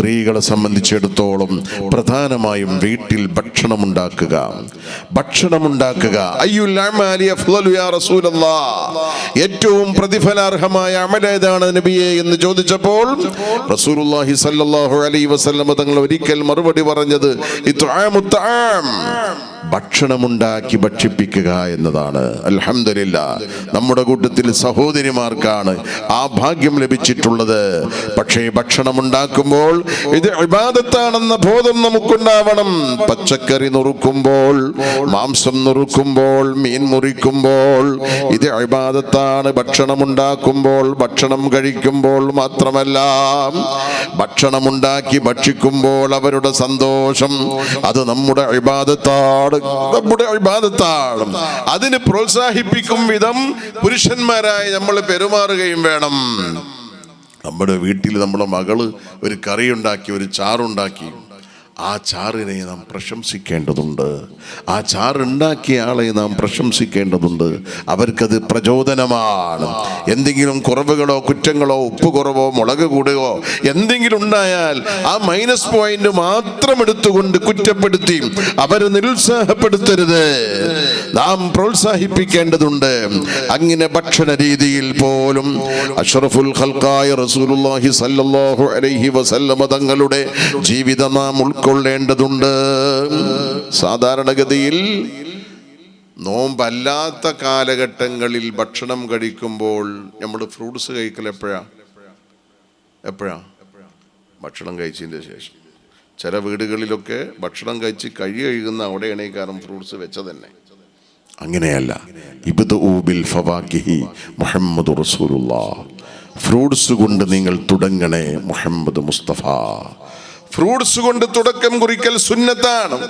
സ്ത്രീകളെ സംബന്ധിച്ചിടത്തോളം പ്രധാനമായും വീട്ടിൽ ഭക്ഷണമുണ്ടാക്കുക. ഭക്ഷണമുണ്ടാക്കുക. ഏറ്റവും പ്രതിഫലാർഹമായ അമലേതാണ് നബിയെ എന്ന് ചോദിച്ചപ്പോൾ വസല്ലം തങ്ങൾ ഒരിക്കൽ മറുപടി പറഞ്ഞത് ഇത്ആമു തആം ഭക്ഷണമുണ്ടാക്കി ഭക്ഷിപ്പിക്കുക എന്നതാണ്. അലഹമില്ല നമ്മുടെ കൂട്ടത്തിൽ സഹോദരിമാർക്കാണ് ആ ഭാഗ്യം ലഭിച്ചിട്ടുള്ളത്. പക്ഷേ ഭക്ഷണം ഉണ്ടാക്കുമ്പോൾ ഇത് വിവാദത്താണെന്ന ബോധം നമുക്കുണ്ടാവണം. പച്ചക്കറി നുറുക്കുമ്പോൾ മാംസം നുറുക്കുമ്പോൾ മീൻ മുറിക്കുമ്പോൾ ഇത് ഇബാദത്താണ്. ഭക്ഷണം ഉണ്ടാക്കുമ്പോൾ ഭക്ഷണം കഴിക്കുമ്പോൾ മാത്രമല്ല ഭക്ഷണമുണ്ടാക്കി ഭക്ഷിക്കുമ്പോൾ അവരുടെ സന്തോഷം അത് നമ്മുടെ നമ്മുടെ അഭിമാനത്താണ് അതിന് പ്രോത്സാഹിപ്പിക്കും വിധം പുരുഷന്മാരായി നമ്മൾ പെരുമാറുകയും വേണം. നമ്മുടെ വീട്ടിൽ നമ്മുടെ മകൾ ഒരു കറി ഉണ്ടാക്കി ഒരു ചാറുണ്ടാക്കി. ആ ചാറിനെ നാം പ്രശംസിക്കേണ്ടതുണ്ട്. ആ ചാറുണ്ടാക്കിയ ആളെ നാം പ്രശംസിക്കേണ്ടതുണ്ട്. അവർക്കത് പ്രചോദനമാണ്. എന്തെങ്കിലും കുറവുകളോ കുറ്റങ്ങളോ ഉപ്പ് കുറവോ മുളക് കൂടുകയോ എന്തെങ്കിലും ഉണ്ടായാൽ ആ മൈനസ് പോയിന്റ് മാത്രം എടുത്തുകൊണ്ട് കുറ്റപ്പെടുത്തി അവരെ നിരുത്സാഹപ്പെടുത്തരുത്. നാം പ്രോത്സാഹിപ്പിക്കേണ്ടതുണ്ട്. അങ്ങനെ ഭക്ഷണ രീതിയിൽ പോലും അഷറഫുൽ റസൂലുള്ളാഹി സല്ലല്ലാഹു അലൈഹി വസല്ലമ തങ്ങളുടെ ജീവിതം നാം ഉൾക്കൊള്ളേണ്ടതുണ്ട്. സാധാരണഗതിയിൽ നോമ്പല്ലാത്ത കാലഘട്ടങ്ങളിൽ ഭക്ഷണം കഴിക്കുമ്പോൾ നമ്മൾ ഫ്രൂട്ട്സ് കഴിക്കൽ എപ്പോഴാ? എപ്പോഴാ? ഭക്ഷണം കഴിച്ചതിന്റെ ശേഷം. ചില വീടുകളിലൊക്കെ ഭക്ഷണം കഴിച്ച് കഴി കഴുകുന്ന അവിടെയാണ് ഈ കാരണം ഫ്രൂട്ട്സ് വെച്ചത് തന്നെ. അങ്ങനെയല്ല. ഇബ്ദു ബിൽ ഫവാക്കിഹി മുഹമ്മദ് റസൂലുള്ള. ഫ്രൂട്ട്സ് കൊണ്ട് നിങ്ങൾ തുടങ്ങണേ മുഹമ്മദ് മുസ്തഫ. ഫ്രൂട്ട്സ് കൊണ്ട് തുടക്കം കുറിക്കൽ സുന്നത്താണ്.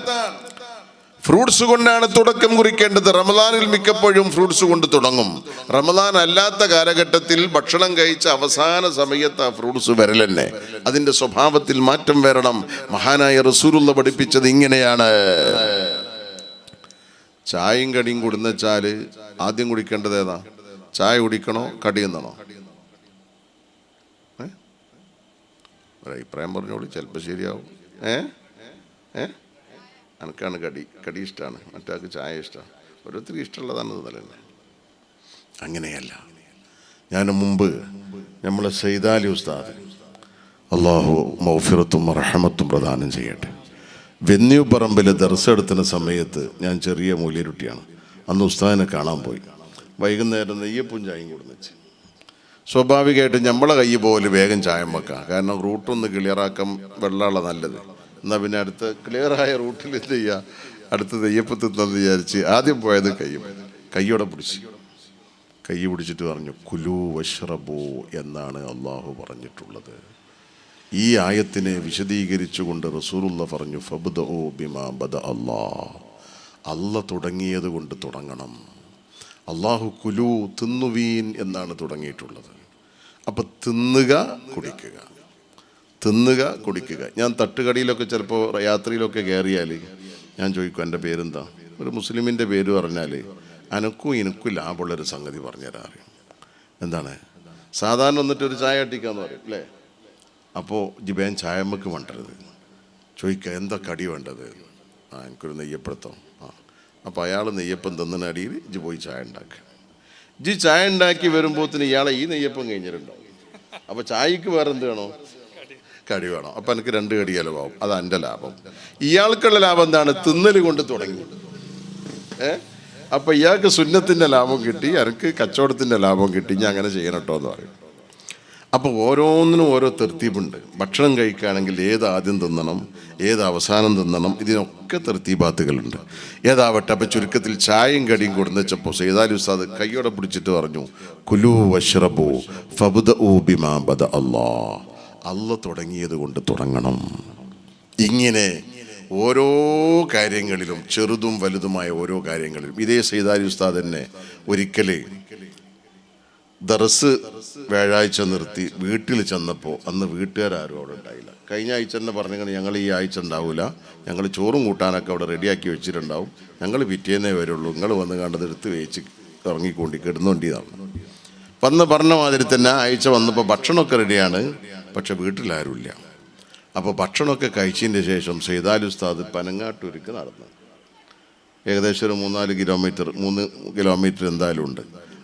ഫ്രൂട്ട്സ് കൊണ്ടാണ് തുടക്കം കുറിക്കേണ്ടത്. റമദാനിൽ മിക്കപ്പോഴും ഫ്രൂട്ട്സ് കൊണ്ട് തുടങ്ങും. റമദാൻ അല്ലാത്ത കാലഘട്ടത്തിൽ ഭക്ഷണം കഴിച്ച അവസാന സമയത്ത് ആ ഫ്രൂട്ട്സ് വരലെന്നെ. അതിന്റെ സ്വഭാവത്തിൽ മാറ്റം വരണം. മഹാനായ റസൂലുള്ള പഠിപ്പിച്ചത് ഇങ്ങനെയാണ്. ചായയും കടിയും കൊടുന്നെച്ചാൽ ആദ്യം കുടിക്കേണ്ടത് ഏതാ? ചായ കുടിക്കണോ കടി എന്നണോ ഏ? ഒരു അഭിപ്രായം പറഞ്ഞോളൂ ചിലപ്പോൾ ശരിയാവും. ഏ? ഏ? എനിക്കാണ് കടി. കടി ഇഷ്ടമാണ് മറ്റാൾക്ക് ചായ ഇഷ്ടമാണ് ഓരോരുത്തർക്ക് ഇഷ്ടമുള്ളതാണ് തന്നെ. അങ്ങനെയല്ല. ഞാൻ മുമ്പ് നമ്മളെ സൈതാലി ഉസ്താദ് അള്ളാഹു മൗഫിറത്തും റഹമത്തും പ്രദാനം ചെയ്യട്ടെ. വെന്യൂ പറമ്പിൽ ദർശെടുത്തുന്ന സമയത്ത് ഞാൻ ചെറിയ മൂലിരുട്ടിയാണ്. അന്ന് ഉസ്താദിനെ കാണാൻ പോയി. വൈകുന്നേരം നെയ്യപ്പും ചായയും കൊടുന്ന് വെച്ച്. സ്വാഭാവികമായിട്ടും നമ്മളെ കൈ പോലെ വേഗം ചായം വെക്കാം. കാരണം റൂട്ടൊന്ന് ക്ലിയറാക്കാൻ വെള്ളമുള്ള നല്ലത്. എന്നാൽ പിന്നെ അടുത്ത ക്ലിയറായ റൂട്ടിൽ എന്ത് ചെയ്യുക അടുത്ത നെയ്യപ്പത്തെന്ന് വിചാരിച്ച് ആദ്യം പോയത് കയ്യും. കയ്യോടെ പിടിച്ച്. കൈ പിടിച്ചിട്ട് പറഞ്ഞു കുലു വഷ്റബു എന്നാണ് അള്ളാഹു പറഞ്ഞിട്ടുള്ളത്. ഈ ആയത്തിനെ വിശദീകരിച്ചുകൊണ്ട് റസൂറുള്ള പറഞ്ഞു ഫബ്ദ ഓ ബിമാ ബദ അല്ലാ അല്ല തുടങ്ങിയത് കൊണ്ട് തുടങ്ങണം. അള്ളാഹു കുലു തിന്നുവീൻ എന്നാണ് തുടങ്ങിയിട്ടുള്ളത്. അപ്പം തിന്നുക കുടിക്കുക. തിന്നുക കുടിക്കുക. ഞാൻ തട്ടുകടിയിലൊക്കെ ചിലപ്പോൾ യാത്രയിലൊക്കെ കയറിയാൽ ഞാൻ ചോദിക്കും എന്റെ പേരെന്താ? ഒരു മുസ്ലിമിന്റെ പേര് പറഞ്ഞാൽ അനക്കും എനിക്കും ലാഭമുള്ളൊരു സംഗതി പറഞ്ഞുതരാറ്. എന്താണ്? സാധാരണ വന്നിട്ട് ഒരു ചായ അട്ടിക്കാന്ന് പറയും അല്ലേ? അപ്പോൾ ജിബേൻ ചായമ്മക്ക് വേണ്ടത് ചോദിക്കുക എന്താ കടി വേണ്ടത്? ആ എനിക്കൊരു നെയ്യപ്പഴത്തം. ആ അപ്പോൾ അയാൾ നെയ്യപ്പം തന്നതിന് അടിയിൽ ജി പോയി ചായ ഉണ്ടാക്കുക ഇജ് ചായ ഉണ്ടാക്കി വരുമ്പോഴത്തേന് ഇയാളെ ഈ നെയ്യപ്പം കഴിഞ്ഞിട്ടുണ്ടാവും. അപ്പോൾ ചായക്ക് വേറെ എന്ത് വേണോ? കടി വേണം. അപ്പം എനിക്ക് രണ്ട് കടി ചിലവാകും. അതാ എന്റെ ലാഭം. ഇയാൾക്കുള്ള ലാഭം എന്താണ്? തിന്നൽ കൊണ്ട് തുടങ്ങി. ഏ? അപ്പം ഇയാൾക്ക് സുന്നത്തിന്റെ ലാഭം കിട്ടി എനിക്ക് കച്ചവടത്തിന്റെ ലാഭം കിട്ടി ഞാൻ അങ്ങനെ ചെയ്യണം കേട്ടോ എന്ന് പറയും. അപ്പോൾ ഓരോന്നിനും ഓരോ തെർത്തീപുണ്ട് ഭക്ഷണം കഴിക്കുകയാണെങ്കിൽ ഏത് ആദ്യം തിന്നണം ഏത് അവസാനം തിന്നണം ഇതിനൊക്കെ തെർത്തീപാത്തുകളുണ്ട് ഏതാവട്ടെ അപ്പോൾ ചുരുക്കത്തിൽ ചായയും കടിയും കൊടുന്ന് വെച്ചപ്പോൾ സൈതാലി ഉസ്താദ് കൈയോടെ പിടിച്ചിട്ട് പറഞ്ഞു കുലു വഷ്റബു ഫബുദ ഊബിമാ ബദ അള്ളാ അല്ല തുടങ്ങിയത് കൊണ്ട് തുടങ്ങണം. ഇങ്ങനെ ഓരോ കാര്യങ്ങളിലും ചെറുതും വലുതുമായ ഓരോ കാര്യങ്ങളിലും ഇതേ സൈതാലി ഉസ്താദ് തന്നെ ഒരിക്കലേ ദറസ് വ്യാഴാഴ്ച നിർത്തി വീട്ടിൽ ചെന്നപ്പോൾ അന്ന് വീട്ടുകാരും അവിടെ ഉണ്ടായില്ല. കഴിഞ്ഞ ആഴ്ച തന്നെ പറഞ്ഞിങ്ങനെ ഞങ്ങൾ ഈ ആഴ്ച ഉണ്ടാവില്ല ഞങ്ങൾ ചോറും കൂട്ടാനൊക്കെ അവിടെ റെഡിയാക്കി വെച്ചിട്ടുണ്ടാവും. ഞങ്ങൾ പിറ്റേന്നേ വരുള്ളൂ. നിങ്ങൾ വന്ന് കണ്ടത് എടുത്ത് വേച്ച് ഇറങ്ങിക്കൊണ്ടി കിടന്നുകൊണ്ടിയതാണ് വന്ന് പറഞ്ഞ. മാതിരി തന്നെ ആഴ്ച വന്നപ്പോൾ ഭക്ഷണമൊക്കെ റെഡിയാണ് പക്ഷെ വീട്ടിലാരുമില്ല അപ്പോൾ ഭക്ഷണമൊക്കെ കഴിച്ചതിന്റെ ശേഷം സൈതാലുസ്താദ് പനങ്ങാട്ടൂരിക്ക് നടന്നു. ഏകദേശം ഒരു മൂന്നാൽ കിലോമീറ്റർ മൂന്ന് കിലോമീറ്റർ എന്തായാലും ഉണ്ട്.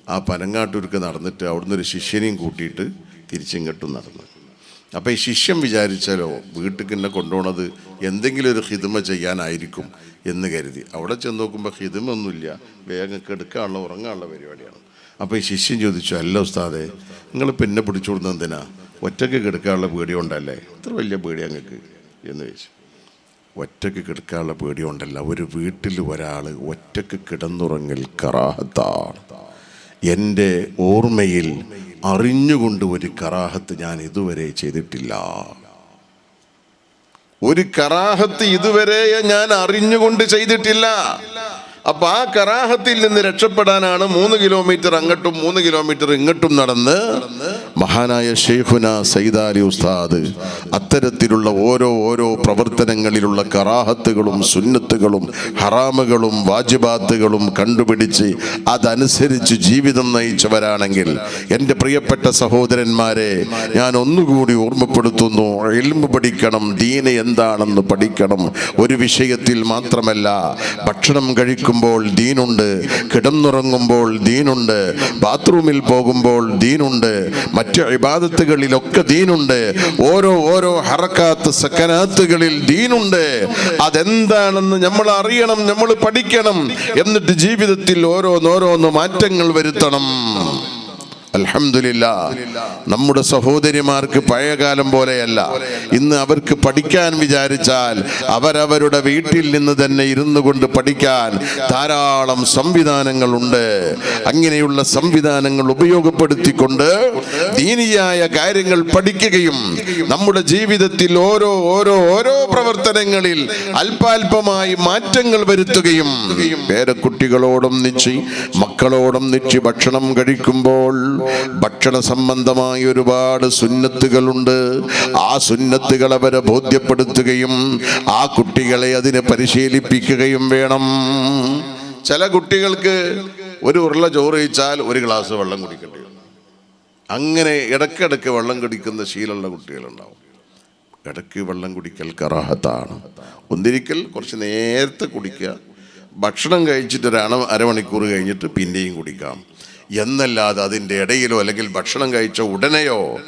ആ പനങ്ങാട്ടൂർക്ക് നടന്നിട്ട് അവിടുന്ന് ഒരു ശിഷ്യനെയും കൂട്ടിയിട്ട് തിരിച്ചിങ്ങോട്ടും നടന്നു. അപ്പോൾ ഈ ശിഷ്യൻ വിചാരിച്ചാലോ വീട്ടിൽ എന്നെ കൊണ്ടുപോണത് എന്തെങ്കിലും ഒരു ഹിതമ ചെയ്യാനായിരിക്കും എന്ന് കരുതി. അവിടെ ചെന്ന് നോക്കുമ്പോൾ ഹിതമൊന്നുമില്ല. വേഗം കെടുക്കാനുള്ള ഉറങ്ങാനുള്ള പരിപാടിയാണ്. അപ്പോൾ ഈ ശിഷ്യൻ ചോദിച്ചു അല്ല ഉസ്താദെ നിങ്ങൾ പിന്നെ പിടിച്ചുകൊടുന്നത് എന്തിനാ? ഒറ്റയ്ക്ക് കിടക്കാനുള്ള പേടി കൊണ്ടല്ലേ ഇത്ര വലിയ പേടി അങ്ങക്ക്? എന്ന് ചോദിച്ചു. ഒറ്റയ്ക്ക് കിടക്കാനുള്ള പേടിയുണ്ടല്ല. ഒരു വീട്ടിൽ ഒരാൾ ഒറ്റയ്ക്ക് കിടന്നുറങ്ങൽ കറാഹത്താണ്. എന്റെ ഓർമ്മയിൽ അറിഞ്ഞുകൊണ്ട് ഒരു കറാഹത്ത് ഞാൻ ഇതുവരെ ചെയ്തിട്ടില്ല. ഒരു കറാഹത്ത് ഇതുവരെ ഞാൻ അറിഞ്ഞുകൊണ്ട് ചെയ്തിട്ടില്ല. അപ്പൊ ആ കറാഹത്തിൽ നിന്ന് രക്ഷപ്പെടാനാണ് മൂന്ന് കിലോമീറ്റർ അങ്ങോട്ടും മൂന്ന് കിലോമീറ്റർ ഇങ്ങോട്ടും നടന്ന് മഹാനായ ഷെയ്ഖുന സൈദാലി ഉസ്താദ് അത്തരത്തിലുള്ള ഓരോ ഓരോ പ്രവർത്തനങ്ങളിലുള്ള കറാഹത്തുകളും സുന്നത്തുകളും ഹറാമുകളും വാജിബാത്തുകളും കണ്ടുപിടിച്ച് അതനുസരിച്ച് ജീവിതം നയിച്ചവരാണെങ്കിൽ എന്റെ പ്രിയപ്പെട്ട സഹോദരന്മാരെ ഞാൻ ഒന്നുകൂടി ഓർമ്മപ്പെടുത്തുന്നു എൽമ് പഠിക്കണം ദീന എന്താണെന്ന് പഠിക്കണം. ഒരു വിഷയത്തിൽ മാത്രമല്ല ഭക്ഷണം കഴിക്കുമ്പോൾ ദീനുണ്ട്. കിടന്നുറങ്ങുമ്പോൾ ദീനുണ്ട്. ബാത്റൂമിൽ പോകുമ്പോൾ ദീനുണ്ട്. മറ്റ് ഇബാദത്തുകളിലൊക്കെ ദീനുണ്ട്. ഓരോ ഓരോ ഹറക്കാത്ത് സക്കനാത്തുകളിൽ ദീനുണ്ട്. അതെന്താണെന്ന് നമ്മൾ അറിയണം നമ്മൾ പഠിക്കണം. എന്നിട്ട് ജീവിതത്തിൽ ഓരോന്നോരോന്ന് മാറ്റങ്ങൾ വരുത്തണം. അൽഹംദുലില്ല. നമ്മുടെ സഹോദരിമാർക്ക് പഴയകാലം പോലെയല്ല. ഇന്ന് അവർക്ക് പഠിക്കാൻ വിചാരിച്ചാൽ അവരവരുടെ വീട്ടിൽ നിന്ന് തന്നെ ഇരുന്നു കൊണ്ട് പഠിക്കാൻ ധാരാളം സംവിധാനങ്ങളുണ്ട്. അങ്ങനെയുള്ള സംവിധാനങ്ങൾ ഉപയോഗപ്പെടുത്തിക്കൊണ്ട് ദീനിയായ കാര്യങ്ങൾ പഠിക്കുകയും നമ്മുടെ ജീവിതത്തിൽ ഓരോ ഓരോ ഓരോ പ്രവർത്തനങ്ങളിൽ അല്പാൽപമായി മാറ്റങ്ങൾ വരുത്തുകയും പേരക്കുട്ടികളോടും നിശ്ചയി മക്കളോടും നിശ്ചയി ഭക്ഷണം കഴിക്കുമ്പോൾ ഭക്ഷണ സംബന്ധമായ ഒരുപാട് സുന്നത്തുകളുണ്ട്. ആ സുന്നത്തുകൾ അവരെ ബോധ്യപ്പെടുത്തുകയും ആ കുട്ടികളെ അതിനെ പരിശീലിപ്പിക്കുകയും വേണം. ചില കുട്ടികൾക്ക് ഒരു ഉരുള ചോറ് കഴിച്ചാൽ ഒരു ഗ്ലാസ് വെള്ളം കുടിക്കേണ്ടി വരും. അങ്ങനെ ഇടയ്ക്കിടയ്ക്ക് വെള്ളം കുടിക്കുന്ന ശീലമുള്ള കുട്ടികളുണ്ടാവും. ഇടയ്ക്ക് വെള്ളം കുടിക്കൽ കറാഹത്താണ്. ഒന്നിരിക്കൽ കുറച്ച് നേരത്തെ കുടിക്കുക. ഭക്ഷണം കഴിച്ചിട്ട് ഒരു അണ അരമണിക്കൂർ കഴിഞ്ഞിട്ട് പിന്നെയും കുടിക്കാം. എന്നല്ലാതെ അതിന്റെ ഇടയിലോ അല്ലെങ്കിൽ ഭക്ഷണം കഴിച്ച ഉടനെയോ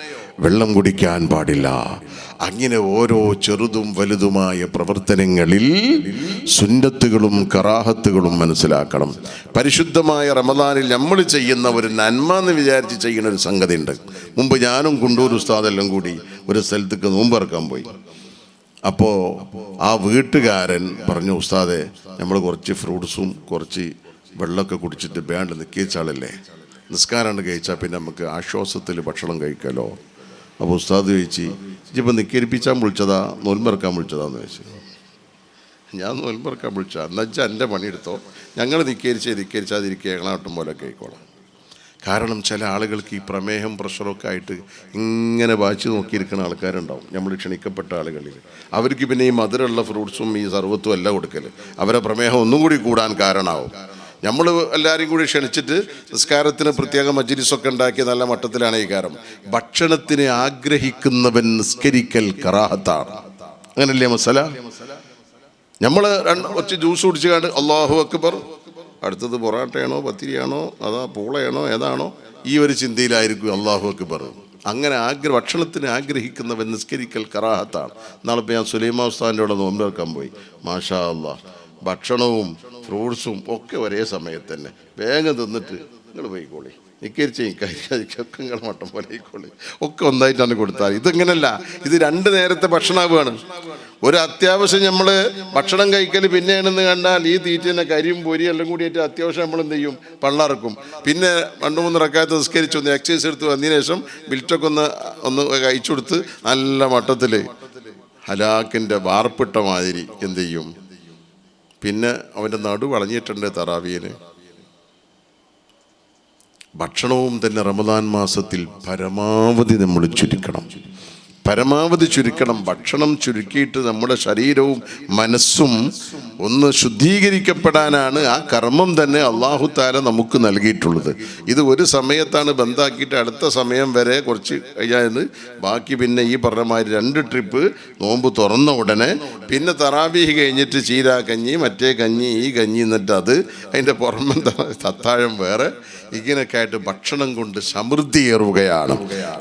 വെള്ളം കുടിക്കാൻ പാടില്ല. അങ്ങനെ ഓരോ ചെറുതും വലുതുമായ പ്രവർത്തനങ്ങളിൽ സുന്നത്തുകളും കറാഹത്തുകളും മനസ്സിലാക്കണം. പരിശുദ്ധമായ റമദാനിൽ നമ്മൾ ചെയ്യുന്ന ഒരു നന്മ എന്ന് വിചാരിച്ച് ചെയ്യുന്ന ഒരു സംഗതി ഉണ്ട് മുമ്പ് ഞാനും കുണ്ടൂർ ഉസ്താദെല്ലാം കൂടി ഒരു സ്ഥലത്തേക്ക് നോമ്പിറക്കാൻ പോയി. അപ്പോൾ ആ വീട്ടുകാരൻ പറഞ്ഞു ഉസ്താദെ നമ്മൾ കുറച്ച് ഫ്രൂട്ട്സും കുറച്ച് വെള്ളമൊക്കെ കുടിച്ചിട്ട് വേണ്ട നിൽക്കിയച്ചാളല്ലേ നിസ്കാരമാണ് കഴിച്ചാൽ പിന്നെ നമുക്ക് ആശ്വാസത്തിൽ ഭക്ഷണം കഴിക്കാലോ? അപ്പോൾ ഉസ്താദ് ചോദിച്ചു ഇപ്പം നിക്കരിപ്പിച്ചാൻ വിളിച്ചതാ? നോൽമിറക്കാൻ വിളിച്ചതാന്ന് ചോദിച്ചു. ഞാൻ നോൽമിറക്കാൻ എന്നാൽ എന്നുവെച്ചാൽ എന്റെ പണിയെടുത്തോ ഞങ്ങൾ നിക്കരിച്ച് നിക്കരിച്ചാതിരിക്കുക ഞങ്ങളാട്ടും പോലെ കേൾക്കോളാം കാരണം ചില ആളുകൾക്ക് ഈ പ്രമേഹം പ്രഷറൊക്കെ ആയിട്ട് ഇങ്ങനെ വായിച്ച് നോക്കിയിരിക്കുന്ന ആൾക്കാരുണ്ടാവും. നമ്മൾ ക്ഷണിക്കപ്പെട്ട ആളുകളിൽ. അവർക്ക് പിന്നെ ഈ മധുരമുള്ള ഫ്രൂട്ട്സും ഈ സർവത്തും എല്ലാം കൊടുക്കൽ അവരെ പ്രമേഹം ഒന്നും കൂടി കൂടാൻ കാരണമാവും നമ്മൾ എല്ലാവരും കൂടി ക്ഷണിച്ചിട്ട് നിസ്കാരത്തിന് പ്രത്യേക മജ്ലിസൊക്കെ ഉണ്ടാക്കിയ നല്ല മട്ടത്തിലാണ് ഈ കാരം ഭക്ഷണത്തിന് ആഗ്രഹിക്കുന്നവൻ നിസ്കരിക്കൽ കറാഹത്താണ്. അങ്ങനല്ലേ മസല? നമ്മൾ ഒച്ച ജ്യൂസ് കുടിച്ച് കണ്ട് അള്ളാഹു അക്ബർ അടുത്തത് പൊറാട്ടയാണോ പത്തിരിയാണോ അതാ പൂളയാണോ ഏതാണോ ഈ ഒരു ചിന്തയിലായിരിക്കും അള്ളാഹു അക്ബർ. അങ്ങനെ ആഗ്രഹ ഭക്ഷണത്തിന് ആഗ്രഹിക്കുന്നവൻ നിസ്കരിക്കൽ കറാഹത്താണ്. നാളിപ്പോൾ ഞാൻ സുലൈമാ ഉസ്താന്റെ നോമ്പ് പോയി. മാഷാ അള്ളാഹ് ഭക്ഷണവും ഫ്രൂട്ട്സും ഒക്കെ ഒരേ സമയത്ത് തന്നെ. വേഗം തിന്നിട്ട് നിങ്ങൾ പോയിക്കോളി. നിക്കരിച്ച് കഴിക്കാതിരിക്കൊക്കെ നിങ്ങൾ മട്ടം പോലെ ഒക്കെ ഒന്നായിട്ടാണ് കൊടുത്താൽ ഇതിങ്ങനല്ല. ഇത് രണ്ട് നേരത്തെ ഭക്ഷണമാവുകയാണ് ഒരു അത്യാവശ്യം നമ്മൾ ഭക്ഷണം കഴിക്കൽ പിന്നെയാണെന്ന് കണ്ടാൽ ഈ തീറ്റിനെ കരിയും പൊരി എല്ലാം കൂടിയിട്ട് അത്യാവശ്യം നമ്മൾ എന്ത് ചെയ്യും? പള്ളറക്കും. പിന്നെ രണ്ട് മൂന്ന് റക്കാത്ത നിസ്കരിച്ച് ഒന്ന് എക്സസൈസ് എടുത്ത് വന്നതിന് ശേഷം ബിൽറ്റൊക്കെ ഒന്ന് ഒന്ന് കഴിച്ചു കൊടുത്ത് നല്ല മട്ടത്തിൽ ഹലാക്കിന്റെ വാർപ്പിട്ട മാതിരി എന്ത് ചെയ്യും? പിന്നെ അവന്റെ നടു വളഞ്ഞിട്ടുണ്ട് തറാവിയന്. ഭക്ഷണവും തന്നെ റമദാൻ മാസത്തിൽ പരമാവധി നമ്മൾ ചുരുക്കണം. പരമാവധി ചുരുക്കണം. ഭക്ഷണം ചുരുക്കിയിട്ട് നമ്മുടെ ശരീരവും മനസ്സും ഒന്ന് ശുദ്ധീകരിക്കപ്പെടാനാണ് ആ കർമ്മം തന്നെ അള്ളാഹു താല നമുക്ക് നൽകിയിട്ടുള്ളത്. ഇത് ഒരു സമയത്താണ് ബന്ധാക്കിയിട്ട് അടുത്ത സമയം വരെ കുറച്ച് കഴിഞ്ഞാൽ ബാക്കി പിന്നെ ഈ പറഞ്ഞ മാതിരി രണ്ട് ട്രിപ്പ് നോമ്പ് തുറന്ന ഉടനെ പിന്നെ തറാവീഹ് കഴിഞ്ഞിട്ട് ചീരാ കഞ്ഞി മറ്റേ കഞ്ഞി ഈ കഞ്ഞി എന്നിട്ട് അത് അതിന്റെ പുറമെ തത്താഴം വേറെ. ഇങ്ങനെയൊക്കെ ആയിട്ട് ഭക്ഷണം കൊണ്ട് സമൃദ്ധിയേറുകയാണ്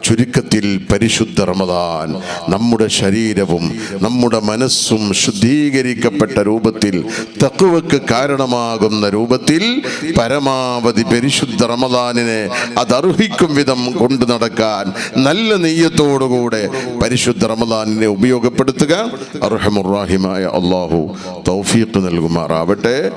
ചുരുക്കത്തിൽ പരിശുദ്ധ റമദാൻ നമ്മുടെ ശരീരവും നമ്മുടെ മനസ്സും ശുദ്ധീകരിക്കപ്പെട്ട രൂപത്തിൽ തക്കുവക്ക് കാരണമാകുന്ന രൂപത്തിൽ പരമാവധി പരിശുദ്ധ റമദാനിനെ അർഹിക്കും വിധം കൊണ്ടു നടക്കാൻ നല്ല നെയ്യത്തോടുകൂടെ പരിശുദ്ധ റമദാനിനെ ഉപയോഗപ്പെടുത്തുക. അർഹമുറാഹിമായ അള്ളാഹു തൗഫീഖ് നൽകുമാറാവട്ടെ.